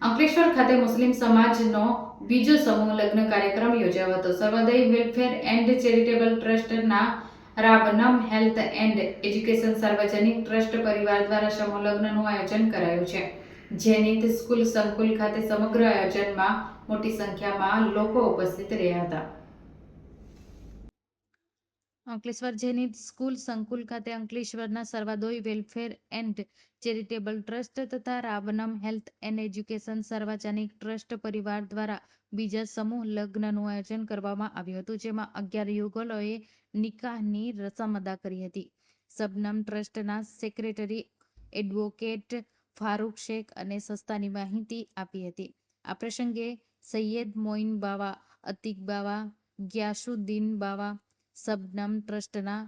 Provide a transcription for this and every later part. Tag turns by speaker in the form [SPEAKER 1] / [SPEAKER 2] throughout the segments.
[SPEAKER 1] અંકલેશ્વર ખાતે મુસ્લિમ સમાજનો બીજો સમૂહ લગ્ન કાર્યક્રમ યોજાયો હતો. સર્વોદય વેલફેર એન્ડ ચેરિટેબલ ટ્રસ્ટના રાબનમ હેલ્થ એન્ડ એજ્યુકેશન સાર્વજનિક ટ્રસ્ટ પરિવાર દ્વારા સમૂહ લગ્નનું આયોજન કરાયું છે. જેનિત સ્કૂલ સંકુલ ખાતે સમગ્ર આયોજનમાં મોટી સંખ્યામાં લોકો ઉપસ્થિત રહ્યા હતા. અંકલેશ્વર જેનિત સ્કૂલ સંકુલ ખાતે અંકલેશ્વરના Sarvodaya welfare and charitable trust તથા રાવનમ હેલ્થ એન્ડ એજ્યુકેશન સર્વાચાનિક ટ્રસ્ટ પરિવાર દ્વારા બીજા સમૂહ લગ્નનું આયોજન કરવામાં આવ્યું હતું, જેમાં અગિયાર યુગલોએ નિકાહની રસમ અદા કરી હતી. સબનમ ટ્રસ્ટના સેક્રેટરી એડવોકેટ ફારૂક શેખ અને સસ્તાની માહિતી આપી હતી. આ પ્રસંગે સૈયદ મોઇન બાવા, અતિક બાવા, ગ્યાસુદ્દીન બાવા સબનમ ટ્રસ્ટના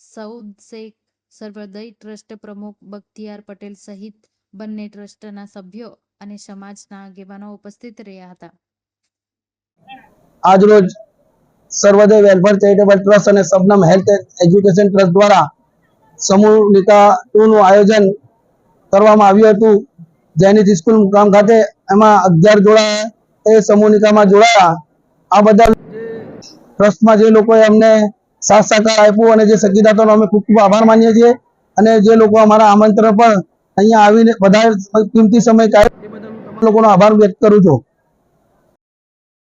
[SPEAKER 1] સઉદ શેખ સર્વોદય ટ્રસ્ટ પ્રમુખ બખ્તિયાર પટેલ સહિત બંને ટ્રસ્ટના સભ્યો અને સમાજના આગેવાનો ઉપસ્થિત રહ્યા હતા.
[SPEAKER 2] આજરોજ સર્વોદય વેલફેર ચેરિટેબલ ટ્રસ્ટ અને સબનમ હેલ્થ એજ્યુકેશન ટ્રસ્ટ દ્વારા સમૂહ નિકા નું આયોજન કરવામાં આવ્યું હતું. જૈનિત સ્કૂલ મુકામ ખાતે એમાં અગિયાર જોડાયા. એ સમૂહ નિકામાં જોડાયા. આ બધા ટ્રસ્ટમાં જે લોકોએ અમને સાથ સહકાર આપ્યો અને જે સગીદાતાનો અમે ખૂબ ખૂબ આભાર માનીએ છીએ અને જે લોકો અમારા આમંત્રણ પર અહીંયા આવીને બધા કિંમતી સમય કાઢે લોકોનો આભાર વ્યક્ત કરું છું.